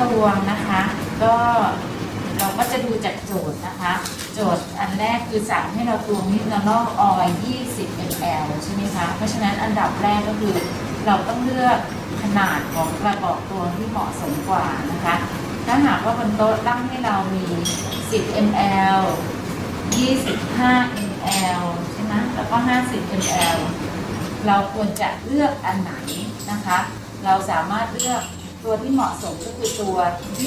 ตวงนะคะ ก็เราก็จะดูจากโจทย์นะคะ โจทย์อันแรกคือสั่งให้เราตวงนิดนอนออย 20 ml ใช่ไหมคะ เพราะฉะนั้นอันดับแรกก็คือ เราต้องเลือกขนาดของกระบอกตวงที่เหมาะสมกว่านะคะ ถ้าหากว่าบนโต๊ะตั้งให้เรามี 10 ml 25 ml ใช่ไหมแล้วก็ 50 ml เราควรจะเลือกอันไหนนะคะ เราสามารถเลือก ตัวที่เหมาะสมก็คือตัว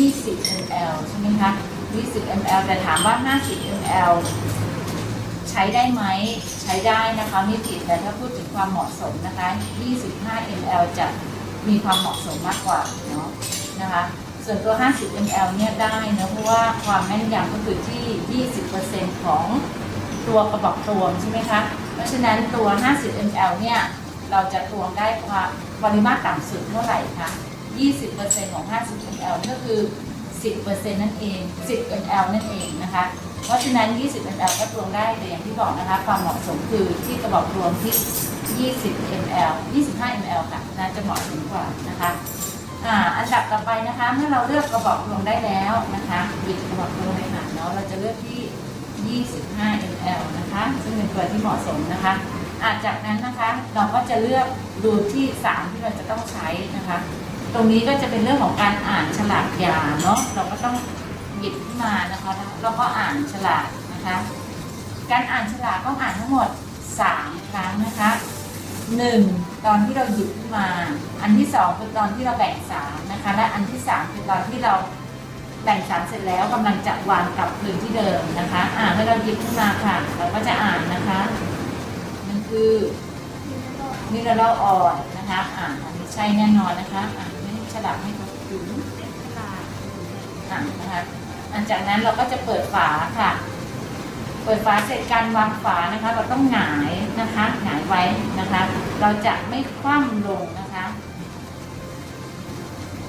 20 ml ใช่ไหมคะ 20 ml แต่ถามว่า 50 ml ใช้ได้ไหม ใช้ได้นะคะไม่ผิดแต่ถ้าพูดถึงความเหมาะสมนะคะ 25 ml จะมีความเหมาะสมมากกว่าเนาะนะคะ ส่วนตัว 50 ml เนี่ยได้นะเพราะว่าความแม่นยำก็คือที่ 20%ของตัวกระบอกตวงใช่ไหมคะ เพราะฉะนั้นตัว 50 ml เนี่ย เราจะตวงได้ความปริมาตรต่ำสุดเท่าไหร่คะ 20%ของ 50 ml ก็คือ 10%นั่นเอง 10 ml นั่นเองนะคะ เพราะฉะนั้น 20 ml ก็ตวงได้แต่อย่างที่บอกนะคะ ความเหมาะสมคือที่กระบอกตวงที่ 20 ml 25 ml ค่ะน่าจะเหมาะสมกว่านะคะอ่าอันดับต่อไปนะคะ เมื่อเราเลือกกระบอกตวงได้แล้วนะคะหยิบกระบอกตวงเลยค่ะเนาะเราจะเลือกที่ 25 ml นะคะ ซึ่งเป็นตัวที่เหมาะสมนะคะอาจากนั้นนะคะเราก็จะเลือกดูที่สารที่เราจะต้องใช้นะคะ ตรงนี้ก็จะเป็นเรื่องของการอ่านฉลากยาเนาะเราก็ต้องหยิบขึ้นมานะคะแล้วก็อ่านฉลากนะคะ การอ่านฉลากต้องอ่านทั้งหมด 3 ครั้งนะคะหนึ่งตอนที่เราหยิบขึ้นมา อันที่สองคือตอนที่เราแบ่งสารนะคะ และอันที่สามคือตอนที่เราแบ่งสารเสร็จแล้วกำลังจะวางกลับคืนที่เดิมนะคะ อ่านให้เราหยิบขึ้นมาค่ะ เราก็จะอ่านนะคะมันคือมิเนอรัลออยนะคะ อ่านอันนี้ใช่แน่นอนนะคะ ฉลากไม่ครบถึงอ่านนะคะอันจากนั้นเราก็จะเปิดฝาค่ะ เปิดฝาเสร็จการวางฝานะคะ เราต้องหงายนะคะหงายไว้นะคะ เราจะไม่คว่ำลงนะคะ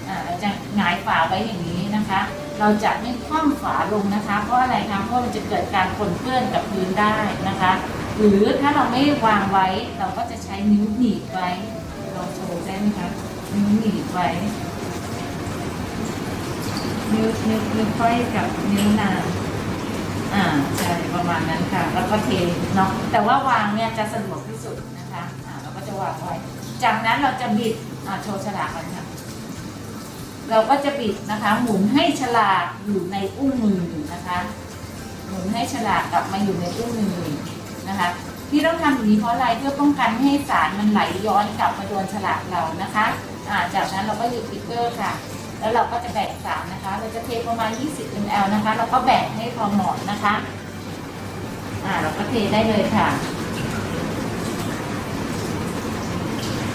อ่าเราจะหงายฝาไว้อย่างนี้นะคะ เราจะไม่คว่ำฝาลงนะคะ เพราะอะไรคะเพราะมันจะเกิดการปนเปื้อนกับพื้นได้นะคะ หรือถ้าเราไม่วางไว้เราก็จะใช้นิ้วหนีบไว้ลองโชว์ได้ไหมคะ นิ้วหนีบไว้ นิ้วนิ้วนิ้วก้อยกับนิ้วนางอ่าใช่ประมาณนั้นค่ะ แล้วก็เทเนาะแต่ว่าวางเนี่ยจะสะดวกที่สุดนะคะอ่าเราก็จะวางไว้ จากนั้นเราจะบิดอ่าโชว์ฉลากกันค่ะเราก็จะบิดนะคะ หมุนให้ฉลากอยู่ในอุ้งมือนะคะ หมุนให้ฉลากกลับมาอยู่ในอุ้งมือนะคะที่ต้องทำอย่างนี้เพราะอะไรเพื่อป้องกันไม่ให้สารมันไหลย้อนกลับมาโดนฉลากเรานะคะ อ่าจากนั้นเราก็หยิบปิกเกอร์ค่ะ แล้วเราก็จะแบ่งสารนะคะ เราจะเทประมาณ 20 ml นะคะแล้วก็แบ่งให้พอเหมาะนะคะ อ่าเราก็เทได้เลยค่ะ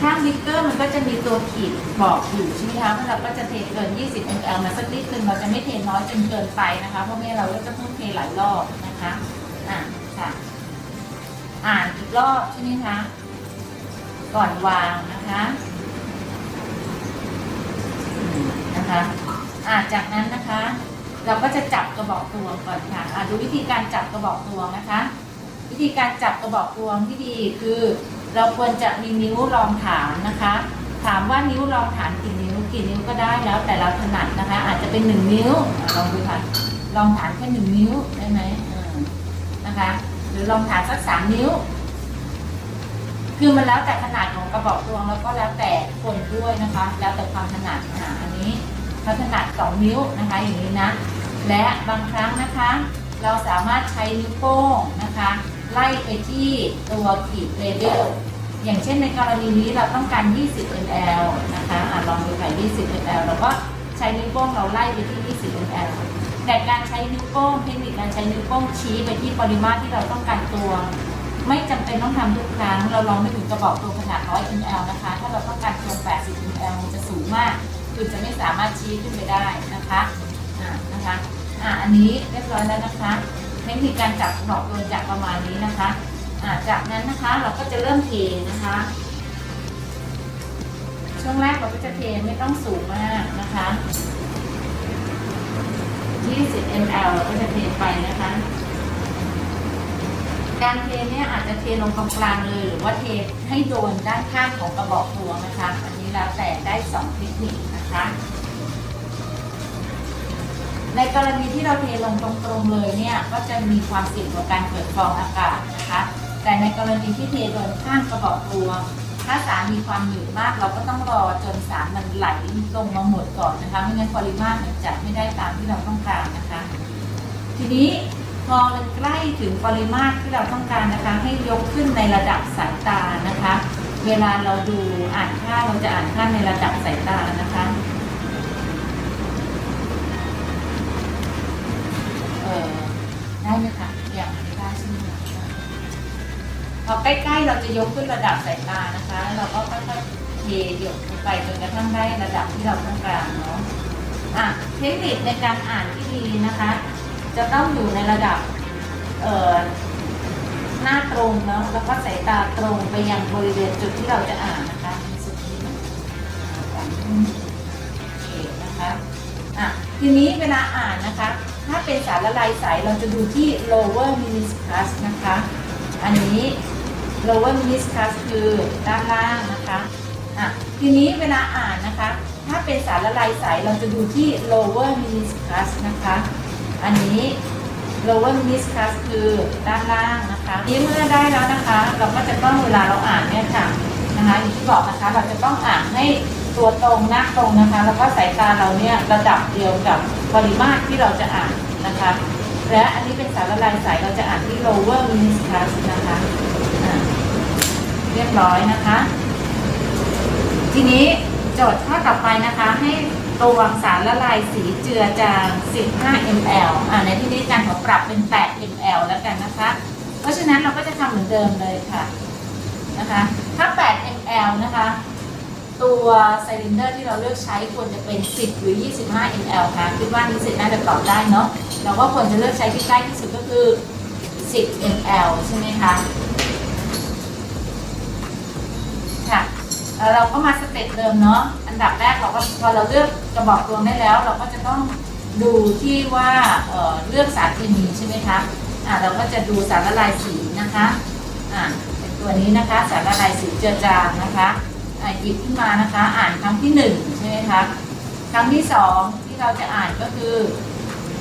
ข้างบิ๊กเกอร์มันก็จะมีตัวขีดบอกอยู่ใช่ไหมคะเราก็จะเทเกิน 20 ml มาสักนิดนึงเราจะไม่เทน้อยจนเกินไปนะคะ เพราะไม่เราก็จะต้องเทหลายรอบนะคะ อ่าค่ะ อ่านอีกรอบใช่ไหมคะ ก่อนวางนะคะ นะคะอ่าจากนั้นนะคะ เราก็จะจับกระบอกตวงก่อนค่ะอ่าดูวิธีการจับกระบอกตวงนะคะ วิธีการจับกระบอกตวงที่ดีคือ เราควรจะมีนิ้วรองฐานนะคะ ถามว่านิ้วรองฐานกี่นิ้วกี่นิ้วก็ได้แล้วแต่เราถนัดนะคะ อาจจะเป็นหนึ่งนิ้วลองดูค่ะรองฐานแค่หนึ่งนิ้วได้ไหมนะคะ หรือรองฐานสักสามนิ้วคือมันแล้วแต่ขนาดของกระบอกตวงแล้วก็แล้วแต่คนด้วยนะคะ แล้วแต่ความถนัดอ่าอันนี้ เขาถนัดสองนิ้วนะคะอย่างนี้นะ และบางครั้งนะคะ เราสามารถใช้นิ้วโป้งนะคะ ไล่ไปที่ตัวขีดเลเวลอย่างเช่นในกรณีนี้เราต้องการ 20 ml นะคะอะลองดูค่ะ 20 ml เราก็ใช้นิ้วโป้งเราไล่ไปที่ 20 ml แต่การใช้นิ้วโป้งเทคนิคการใช้นิ้วโป้งชี้ไปที่ปริมาตรที่เราต้องการตัว ไม่จำเป็นต้องทำทุกครั้ง เราลองไม่ถึงกระบอกตัวขนาด 100 ml นะคะ ถ้าเราต้องการตัว 80 ml มันจะสูงมาก คือจะไม่สามารถชี้ขึ้นไปได้นะคะอ่านะคะอ่าอันนี้เรียบร้อยแล้วนะคะเทคนิคการจับกระบอกตัวจากประมาณนี้นะคะอ่าจากนั้นนะคะเราก็จะเริ่มเทนะคะ ช่วงแรกเราก็จะเทไม่ต้องสูงมากนะคะ 20 ml เราก็จะเทไปนะคะการเทเนี่ยอาจจะเทลงตรงกลางเลยหรือว่าเทให้โดนด้านข้างของกระบอกตัวนะคะ อันนี้แล้วแต่ได้สองเทคนิค นะคะกรณีที่เราเทลงตรงๆเลยเนี่ย ก็จะมีความเสี่ยงต่อการเกิดฟองอากาศนะคะ แต่ในกรณีที่เทโดยข้างกระบอกรวงถ้าสารมีความหนืดมาก เราก็ต้องรอจนสารมันไหลลงมาหมดก่อนนะคะ ไม่งั้นปริมาตรมันจะไม่ได้ตามที่เราต้องการนะคะ ทีนี้พอมันใกล้ถึงปริมาตรที่เราต้องการนะคะ ให้ยกขึ้นในระดับสายตานะคะ เวลาเราดูอ่านค่าเราจะอ่านค่าในระดับสายตานะคะเออได้ไหมคะอย่างไม่ได้ใช่ไหมคะพอใกล้ๆเราจะยกขึ้นระดับสายตานะคะแล้วเราก็ค่อยๆเทหยดลงไปจนกระทั่งได้ระดับที่เราต้องการเนาะอะเทคนิคในการอ่านที่ดีนะคะ จะต้องอยู่ในระดับเอ่อ น้าตรงเนาะแล้วก็สายตาตรงไปยังบริเวณจุดที่เราจะอ่านนะคะสุดนี้นะอ่าโอเคนะคะอะทีนี้เวลาอ่านนะคะ ถ้าเป็นสารละลายใสเราจะดูที่ lower meniscus นะคะ อันนี้ lower meniscus คือด้านล่างนะคะอะทีนี้เวลาอ่านนะคะ ถ้าเป็นสารละลายใสเราจะดูที่ lower meniscus นะคะ อันนี้ lower meniscus คือด้านล่างนะคะนี้เมื่อได้แล้วนะคะ เราก็จะต้องเวลาเราอ่านเนี่ยค่ะนะคะอย่างที่บอกนะคะเราจะต้องอ่านให้ตัวตรงหน้าตรงนะคะ แล้วก็สายตาเราเนี่ยระดับเดียวกับปริมาตรที่เราจะอ่านนะคะ และอันนี้เป็นสารละลายใสเราจะอ่านที่ lower meniscus นะคะเรียบร้อยนะคะ ทีนี้โจทย์ข้อต่อไปนะคะให้ ตัวงสารละลายสีเจือจาง 15 ml อ่าในที่นี้อารขอปรับเป็น 8 ml แล้วกันนะคะ เพราะฉะนั้นเราก็จะทำเหมือนเดิมเลยค่ะนะคะ ถ้า 8 ml นะคะ ตัวไซลินเดอร์ที่เราเลือกใช้ควรจะเป็น 10 หรือ 25 ml ค่ะ คิดว่านิสิตน่าจะตอบได้เนาะ เราก็ควรจะเลือกใช้ที่ใกล้ที่สุดก็คือ 10 ml ใช่ไหมคะ เอ่อเราก็มาสเต็ปเดิมเนาะ อันดับแรกเราก็พอเราเลือกกระบอกตวงได้แล้ว เราก็จะต้องดูที่ว่าเเลือกสารเคมีใช่ไหมคะอ่าเราก็จะดูสารละลายสีนะคะอ่าเป็นตัวนี้นะคะสารละลายสีเจือจางนะคะอ่าหยิบขึ้นมานะคะ อ่านครั้งที่หนึ่งใช่ไหมคะครั้งที่สองที่เราจะอ่านก็คือ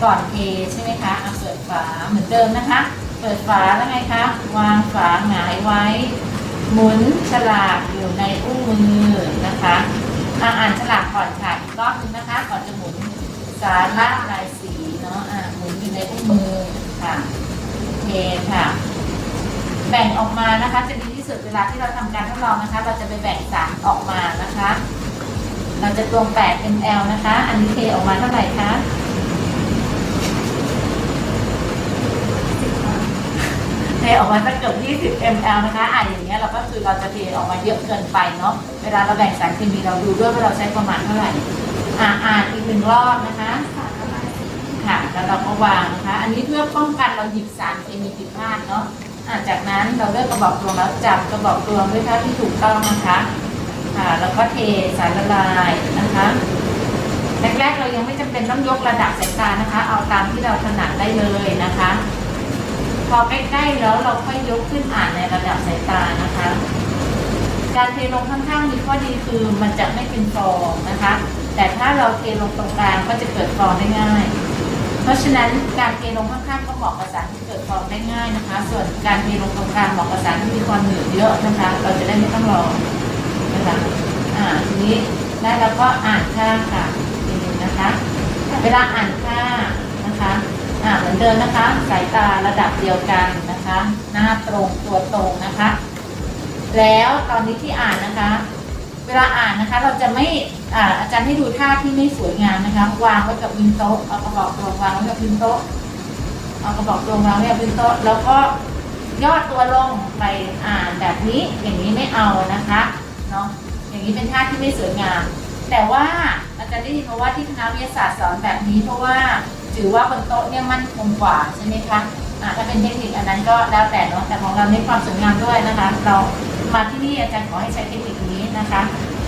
ก่อนเทใช่ไหมคะอะเปิดฝาเหมือนเดิมนะคะ เปิดฝาแล้วไงคะ วางฝาหงายไว้ หมุนฉลากอยู่ในอุ้งมือนะคะอ่านฉลากก่อนค่ะอีกรอบนึงนะคะก่อนจะหมุนสารละลายสีเนาะอะหมุนอยู่ในอุ้งมือค่ะโอเคค่ะ แบ่งออกมานะคะจะดีที่สุดเวลาที่เราทำการทดลองนะคะ เราจะไปแบ่งสารออกมานะคะ เราจะตวง8 ml นะคะ อันนี้เทออกมาเท่าไหร่คะ เท ออกมาสักเกือบ20 ml นะคะอ่าอย่างเงี้ยเราก็คือเราจะเทออกมาเยอะเกินไปเนาะ เวลาเราแบ่งสารเคมีเราดูด้วยว่าเราใช้ประมาณเท่าไหร่ อ่าอ่านอีกหนึ่งรอบนะคะ ค่ะ แล้วเราก็วางนะคะ อันนี้เพื่อป้องกันเราหยิบสารเคมีผิดพลาดเนาะอ่าจากนั้นเราเลือกกระบอกตวงแล้วจับกระบอกตวงด้วยท่าที่ถูกต้องนะคะ ค่ะ แล้วก็เทสารละลายนะคะแรกๆเรายังไม่จำเป็นต้องยกระดับสายตานะคะ เอาตามที่เราถนัดได้เลยนะคะ พอใกล้ๆแล้วเราค่อยยกขึ้นอ่านในระดับสายตานะคะ การเทลงข้างๆมีข้อดีคือมันจะไม่เป็นฟองนะคะ แต่ถ้าเราเทลงตรงกลางก็จะเกิดฟองได้ง่าย เพราะฉะนั้นการเทลงข้างๆก็เหมาะกับสารที่เกิดฟองได้ง่ายนะคะ ส่วนการเทลงตรงกลางเหมาะกับสารที่มีความหนืดเยอะนะคะ เราจะได้ไม่ต้องรอนะคะอ่าทีนี้ได้แล้วก็อ่านค่าค่ะนะคะ เวลาอ่านค่านะคะ อ่าเหมือนเดิมนะคะ สายตาระดับเดียวกันนะคะ หน้าตรงตัวตรงนะคะ แล้วตอนนี้ที่อ่านนะคะ เวลาอ่านนะคะ เราจะไม่อ่าอาจารย์ให้ดูท่าที่ไม่สวยงามนะคะ วางไว้กับพื้นโต๊ะเอากระบอกตรงวางไว้กับพื้นโต๊ะเอากระบอกตรงวางไว้กับพื้นโต๊ะแล้วก็ย่อตัวลงไปอ่านแบบนี้อย่างนี้ไม่เอานะคะเนาะอย่างนี้เป็นท่าที่ไม่สวยงาม แต่ว่าอาจารย์ได้ยินมาว่าที่คณะวิทยาศาสตร์สอนแบบนี้เพราะว่า ถือว่าบนโต๊ะเนี่ยมั่นคงกว่าใช่ไหมคะถ้าเป็นเทคนิคอันนั้นก็แล้วแต่เนาะแต่ของเราเน้นความสวยงามด้วยนะคะ เรามาที่นี่อาจารย์ขอให้ใช้เทคนิคนี้นะคะ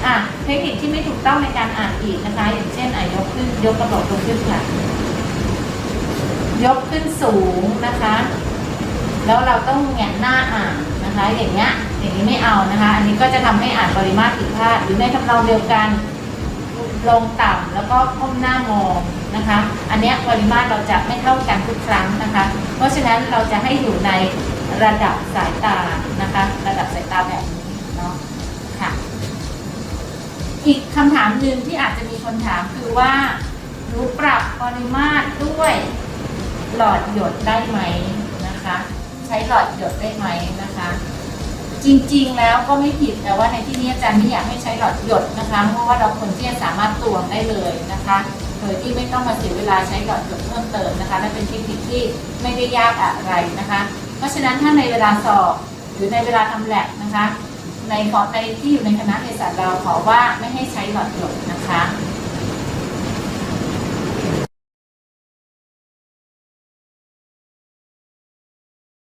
อะเทคนิคที่ไม่ถูกต้องในการอ่านอีกนะคะ อย่างเช่นอะยกขึ้นยกกระบอกลงขึ้นค่ะยกขึ้นสูงนะคะ แล้วเราต้องแหงนหน้าอ่านนะคะ อย่างเงี้ยอย่างนี้ไม่เอานะคะ อันนี้ก็จะทำให้อ่านปริมาตรผิดพลาดหรือในทำนองเดียวกัน ลงต่ำแล้วก็ก้มหน้ามอง นะคะ อันนี้ปริมาตรเราจะไม่เท่ากันทุกครั้งนะคะ เพราะฉะนั้นเราจะให้อยู่ในระดับสายตานะคะ ระดับสายตาแบบนี้เนาะค่ะ อีกคำถามหนึ่งที่อาจจะมีคนถามคือว่าหนูปรับปริมาตรด้วยหลอดหยดได้ไหมนะคะ ใช้หลอดหยดได้ไหมนะคะ จริงๆแล้วก็ไม่ผิดแต่ว่าในที่นี้อาจารย์ไม่อยากให้ใช้หลอดหยดนะคะ เพราะว่าเราคนที่จะสามารถตวงได้เลยนะคะ โดยที่ไม่ต้องมาเสียเวลาใช้หลอดหยดเพิ่มเติมนะคะและเป็นเทคนิคที่ไม่ได้ยากอะไรนะคะ เพราะฉะนั้นถ้าในเวลาสอบหรือในเวลาทำแลบนะคะ ในขอในที่อยู่ในคณะเภสัชเราขอว่าไม่ให้ใช้หลอดหยดนะคะ